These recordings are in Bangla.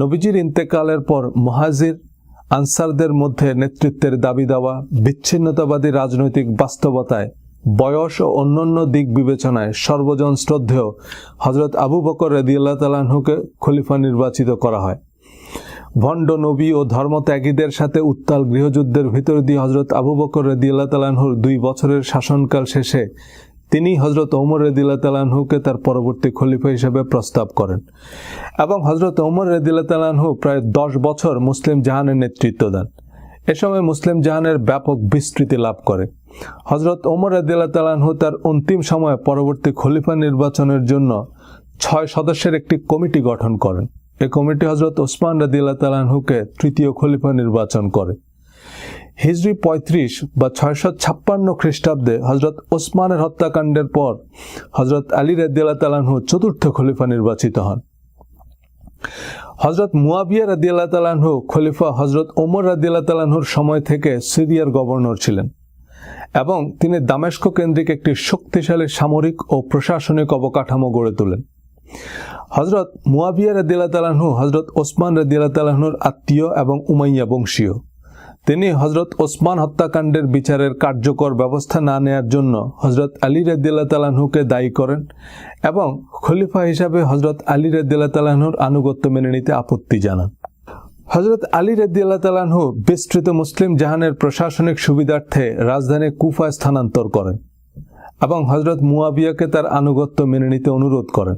নবীজির ইন্তেকালের পর মহাজির আনসারদের মধ্যে নেতৃত্বের দাবি দেওয়া, বিচ্ছিন্নতাবাদী রাজনৈতিক বাস্তবতায় বয়স ও অন্যান্য দিক বিবেচনায় সর্বজন শ্রদ্ধেয় হজরত আবু বকর রদিয়াল্লাহ তালাহুকে খলিফা নির্বাচিত করা হয়। ভণ্ড নবী ও ধর্মত্যাগীদের সাথে উত্তাল গৃহযুদ্ধের ভিতর দিয়ে হজরত আবু বকর রদিয়াল্লাহ তালাহুর দুই বছরের শাসনকাল শেষে তিনি হজরত ওমর রদিল্লা তালাহুকে তার পরবর্তী খলিফা হিসেবে প্রস্তাব করেন এবং হজরত ওমর রদিল্লা তালাহু প্রায় দশ বছর মুসলিম জাহানের নেতৃত্ব দেন। এ সময় মুসলিম জাহানের ব্যাপক বিস্তৃতি লাভ করে। হজরত ওমর রদিল্লা তালাহু তার অন্তিম সময়ে পরবর্তী খলিফা নির্বাচনের জন্য ছয় সদস্যের একটি কমিটি গঠন করেন। এই কমিটি হজরত ওসমান রদিল্লা তালাহুকে তৃতীয় খলিফা নির্বাচন করে। হিজরি পঁয়ত্রিশ বা ছয়শো ছাপ্পান্ন খ্রিস্টাব্দে হজরত ওসমানের হত্যাকাণ্ডের পর হজরত আলী রদিয়াল্লাহ তালাহু চতুর্থ খলিফা নির্বাচিত হন। হজরত মুয়াবিয়া রাদিয়াল্লাহ তালাহু খলিফা হজরত ওমর রাদিয়াল্লাহ তালাহুর সময় থেকে সিরিয়ার গভর্নর ছিলেন এবং তিনি দামেস্ক কেন্দ্রিক একটি শক্তিশালী সামরিক ও প্রশাসনিক অবকাঠামো গড়ে তোলেন। হজরত মুয়াবিয়া রাদিয়াল্লাহ তালাহু হজরত ওসমান রাদিয়াল্লাহ তালাহুর আত্মীয় এবং উমাইয়া বংশীয়। তিনি হজরত ওসমান হত্যাকাণ্ডের বিচারের কার্যকর ব্যবস্থা না নেয়ার জন্য হজরত আলী রদ্দিল্লা তালাহুকে দায়ী করেন এবং খলিফা হিসাবে হজরত আলী রদ্দিল্লা তালাহুর আনুগত্য মেনে নিতে আপত্তি জানান। হজরত আলী রদ্দিল্লা তালাহু বিস্তৃত মুসলিম জাহানের প্রশাসনিক সুবিধার্থে রাজধানী কুফা স্থানান্তর করেন এবং হজরত মুয়াবিয়াকে তার আনুগত্য মেনে নিতে অনুরোধ করেন।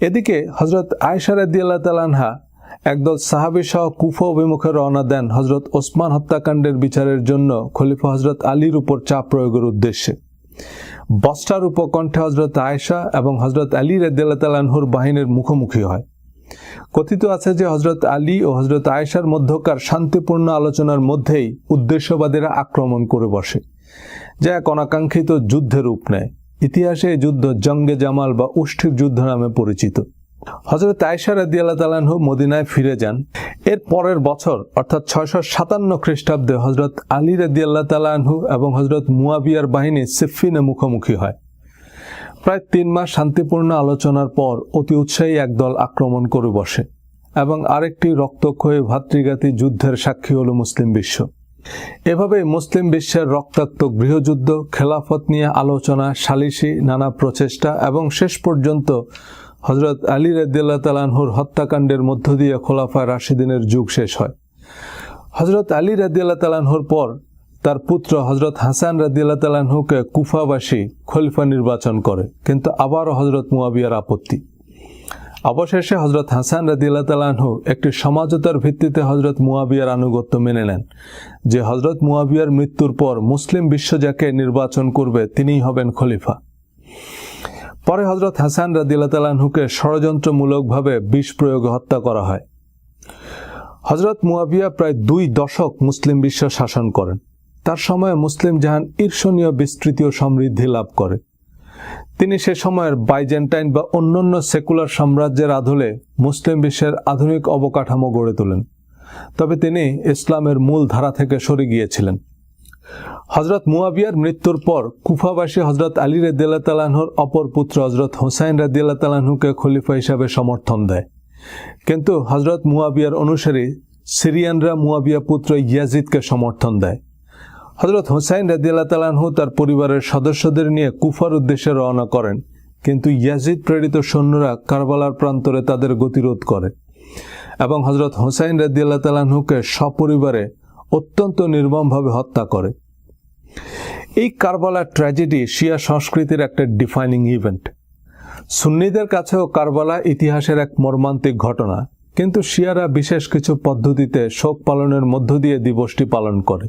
এদিকে হজরত আয়সা রদ্দিল্লা তালানহা একদল সাহাবি সহ কুফা অভিমুখে রওনা দেন হজরত ওসমান হত্যাকাণ্ডের বিচারের জন্য খলিফা হজরত আলীর উপর চাপ প্রয়োগের উদ্দেশ্যে। বস্টার উপকণ্ঠে হজরত আয়েশা এবং হজরত আলী রেদ্দালাহুর বাহিনীর মুখোমুখি হয়। কথিত আছে যে হজরত আলী ও হজরত আয়েশার মধ্যকার শান্তিপূর্ণ আলোচনার মধ্যেই উদ্দেশ্যবাদীরা আক্রমণ করে বসে, যা এক অনাকাঙ্ক্ষিত যুদ্ধের রূপ নেয়। ইতিহাসে যুদ্ধ জঙ্গে জামাল বা উষ্ঠির যুদ্ধ নামে পরিচিত। হজরত আয়সা রাদিয়াল্লাহ তালাহু মদিনায় ফিরে যান। এর পরের বছর, অর্থাৎ ছয়শো সাতান্ন খ্রিস্টাব্দে হজরত আলী রাদিয়াল্লাহ তালাহু এবং হজরত মুয়াবিয়ার বাহিনী সিফিনে মুখোমুখি হয়। প্রায় তিন মাস শান্তিপূর্ণ আলোচনার পর অতি উৎসাহী একদল আক্রমণ করে বসে এবং আরেকটি রক্তক্ষয়ী ভাতৃঘাতী যুদ্ধের সাক্ষী হল মুসলিম বিশ্ব। এভাবে মুসলিম বিশ্বের রক্তাক্ত গৃহযুদ্ধ, খেলাফত নিয়ে আলোচনা, সালিসি, নানা প্রচেষ্টা এবং শেষ পর্যন্ত হজরত আলী রদ্দাল্লাহ তালানহুর হত্যাকাণ্ডের মধ্য দিয়ে খোলাফা রাশিদিনের যুগ শেষ হয়। হজরত আলী রদ্দাল্লাহ তালানহুর পর তার পুত্র হজরত হাসান রদ্দাল্লাহ তালানহুকে কুফাবাসী খলিফা নির্বাচন করে, কিন্তু আবারও হজরত মুয়াবিয়ার আপত্তি। অবশেষে হজরত হাসান রদিল্লা তালানহু একটি সমাজতার ভিত্তিতে হজরত মুয়াবিয়ার আনুগত্য মেনে নেন, যে হজরত মুয়াবিয়ার মৃত্যুর পর মুসলিম বিশ্ব যাকে নির্বাচন করবে তিনিই হবেন খলিফা। পরে হজরত হাসান রাদিল্লা তালাহুকে ষড়যন্ত্রমূলকভাবে বিষ প্রয়োগে হত্যা করা হয়। হজরত মুয়াবিয়া প্রায় দুই দশক মুসলিম বিশ্ব শাসন করেন। তার সময়ে মুসলিম জাহান ঈর্ষণীয় বিস্তৃতি ও সমৃদ্ধি লাভ করে। তিনি সে সময়ের বাইজেন্টাইন বা অন্যান্য সেকুলার সাম্রাজ্যের আদলে মুসলিম বিশ্বের আধুনিক অবকাঠামো গড়ে তোলেন। তবে তিনি ইসলামের মূল ধারা থেকে সরে গিয়েছিলেন। হজরত মুয়াবিয়ার মৃত্যুর পর কুফাবাসী হজরত আলী রদ্দাল্লাহ তালাহুর অপর পুত্র হজরত হোসাইন রাদিয়াল্লাহ তালাহুকে খলিফা হিসাবে সমর্থন দেয়। কিন্তু হজরত মুয়াবিয়ার অনুসারী সিরিয়ানরা মুয়াবিয়া পুত্র ইয়াজিদকে সমর্থন দেয়। হজরত হোসাইন রাদিয়াল্লাহ তালাহু তার পরিবারের সদস্যদের নিয়ে কুফার উদ্দেশ্যে রওনা করেন। কিন্তু ইয়াজিদ প্রেরিত সৈন্যরা কারবালার প্রান্তরে তাদের গতিরোধ করে এবং হজরত হোসাইন রাদিয়াল্লাহ তালাহুকে সপরিবারে অত্যন্ত নির্মমভাবে হত্যা করে। এই কারবালা ট্র্যাজেডি শিয়া সংস্কৃতির একটা ডিফাইনিং ইভেন্ট সুন্নিদের কাছেও কারবালা ইতিহাসের এক মর্মান্তিক ঘটনা, কিন্তু শিয়ারা বিশেষ কিছু পদ্ধতিতে শোক পালনের মধ্য দিয়ে দিবসটি পালন করে।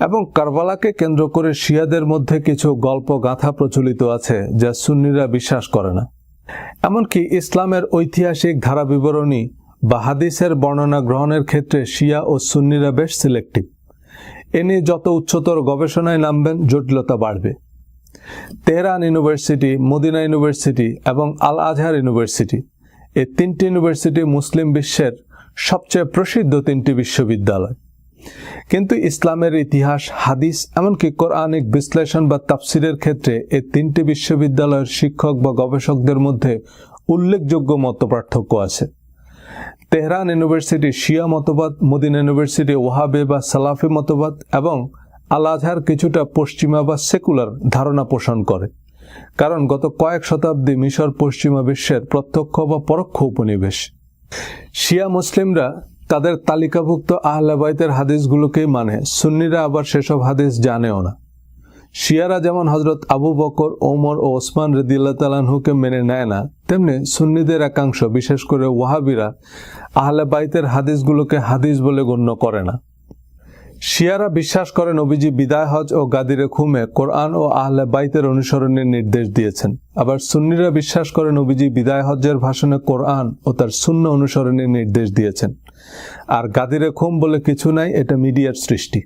এবং কারবালাকে কেন্দ্র করে শিয়াদের মধ্যে কিছু গল্প গাথা প্রচলিত আছে যা সুন্নিরা বিশ্বাস করে না। এমনকি ইসলামের ঐতিহাসিক ধারা বিবরণী বা হাদিসের বর্ণনা গ্রহণের ক্ষেত্রে শিয়া ও সুন্নিরা বেশ সিলেক্টিভ এ নিয়ে যত উচ্চতর গবেষণায় নামবেন, জটিলতা বাড়বে। তেহরান ইউনিভার্সিটি, মদিনা ইউনিভার্সিটি এবং আল আজহার ইউনিভার্সিটি এই তিনটি ইউনিভার্সিটি মুসলিম বিশ্বের সবচেয়ে প্রসিদ্ধ তিনটি বিশ্ববিদ্যালয়। কিন্তু ইসলামের ইতিহাস, হাদিস এমনকি কোরআনিক বিশ্লেষণ বা তাফসিরের ক্ষেত্রে এই তিনটি বিশ্ববিদ্যালয়ের শিক্ষক বা গবেষকদের মধ্যে উল্লেখযোগ্য মত পার্থক্য আছে। তেহরান ইউনিভার্সিটি শিয়া মতবাদ, মদিনা ইউনিভার্সিটি ওয়াহাবে বা সালাফি মতবাদ এবং আল আজহার কিছুটা পশ্চিমা বা সেকুলার ধারণা পোষণ করে। কারণ গত কয়েক শতাব্দী মিশর পশ্চিমা বিশ্বের প্রত্যক্ষ বা পরোক্ষ উপনিবেশ। শিয়া মুসলিমরা তাদের তালিকাভুক্ত আহলাবাইতের হাদিসগুলোকেই মানে সুন্নিরা আবার সেসব হাদিস জানেও না। শিয়ারা যেমন হজরত আবু বকর, ওমর ও ওসমান রদিল্লা তালানহুকে মেনে নেয় না তেমনি সুন্নিদের একাংশ, বিশেষ করে ওয়াহাবিরা, আহলে বাইতের হাদিসগুলোকে হাদিস বলে গণ্য করে না। শিয়ারা বিশ্বাস করে নবীজি বিদায় হজ ও গাদিরে খুমে কোরআন ও আহলে বাইতের অনুসরণের নির্দেশ দিয়েছেন। আবার সুন্নিরা বিশ্বাস করে নবীজি বিদায় হজ্জের ভাষণে কোরআন ও তার শূন্য অনুসরণের নির্দেশ দিয়েছেন। আর গাদিরে খুম বলে কিছু নাই, এটা মিডিয়ার সৃষ্টি।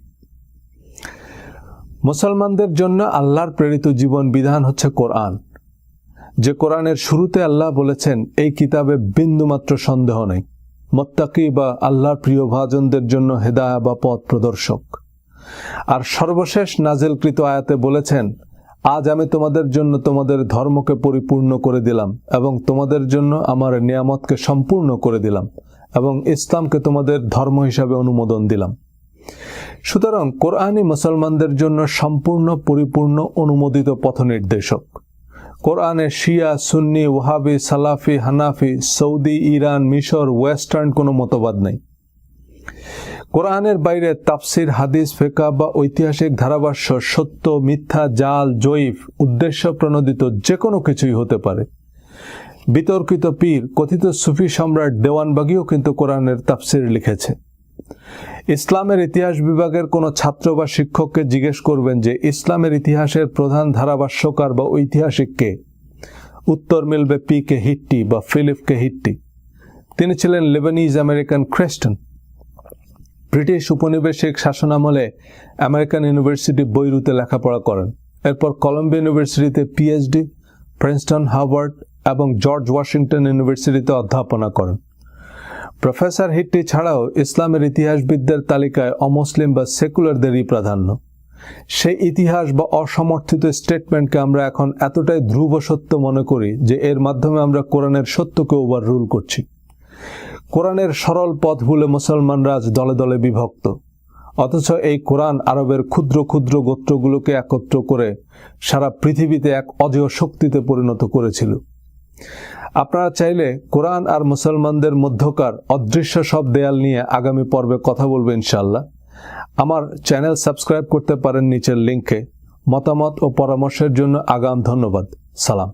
মুসলমানদের জন্য আল্লাহর প্রেরিত জীবন বিধান হচ্ছে কোরআন। যে কোরআনের শুরুতে আল্লাহ বলেছেন, এই কিতাবে বিন্দুমাত্র সন্দেহ নেই। মোত্তাকি বা আল্লাহর প্রিয় ভাজনদের জন্য হেদায়া বা পথ প্রদর্শক। আর সর্বশেষ নাজেলকৃত আয়াতে বলেছেন, আজ আমি তোমাদের জন্য তোমাদের ধর্মকে পরিপূর্ণ করে দিলাম এবং তোমাদের জন্য আমার নিয়ামতকে সম্পূর্ণ করে দিলাম এবং ইসলামকে তোমাদের ধর্ম হিসাবে অনুমোদন দিলাম। সুতরাং কোরআনই মুসলমানদের জন্য সম্পূর্ণ, পরিপূর্ণ, অনুমোদিত পথ নির্দেশক কোরআনে Shia, Sunni, Wahhabi, Salafi, Hanafi, Saudi, Iran, মিশর, ওয়েস্টার্ন কোনো মতবাদ নেই। কোরআনের বাইরে তাফসির, হাদিস ফেকা বা ঐতিহাসিক ধারাভাষ্য, সত্য, মিথ্যা, জাল, জয়ীফ, উদ্দেশ্য প্রণোদিত যে কোনো কিছুই হতে পারে। বিতর্কিত পীর, কথিত সুফি সম্রাট দেওয়ানবাগিও কিন্তু কোরআনের তাফসির লিখেছে। ইসলামের ইতিহাস বিভাগের কোনো ছাত্র বা শিক্ষককে জিজ্ঞেস করবেন যে, ইসলামের ইতিহাসের প্রধান ধারাভাষ্যকার বা ঐতিহাসিক কে? উত্তর মিলবে, পি কে হিট্টি বা ফিলিপ কে হিট্টি। তিনি ছিলেন লেবানিজ আমেরিকান খ্রিস্টান ব্রিটিশ উপনিবেশিক শাসনামলে আমেরিকান ইউনিভার্সিটি বৈরুতে লেখাপড়া করেন। এরপর কলম্বিয়া ইউনিভার্সিটিতে পিএইচডি, প্রিন্সটন, হার্ভার্ড এবং জর্জ ওয়াশিংটন ইউনিভার্সিটিতে অধ্যাপনা করেন। প্রফেসর হিট্টি ছাড়াও ইসলামের ইতিহাসবিদদের তালিকায় অমুসলিম বা সেকুলারদেরই প্রাধান্য। সেই ইতিহাস বা অসমর্থিত স্টেটমেন্টকে আমরা এখন এতটাই ধ্রুব সত্য মনে করি যে এর মাধ্যমে আমরা কোরআনের সত্যকে ওভার রুল করছি। কোরআনের সরল পথ ভুলে মুসলমানরা আজ দলে দলে বিভক্ত। অথচ এই কোরআন আরবের ক্ষুদ্র ক্ষুদ্র গোত্রগুলোকে একত্র করে সারা পৃথিবীতে এক অজেয় শক্তিতে পরিণত করেছিল। আপনারা চাইলে কোরআন আর মুসলমানদের মধ্যকার অদৃশ্য সব দেয়াল নিয়ে আগামী পর্বে কথা বলব ইনশাল্লাহ আমার চ্যানেল সাবস্ক্রাইব করতে পারেন নিচের লিঙ্কে মতামত ও পরামর্শের জন্য আগাম ধন্যবাদ। সালাম।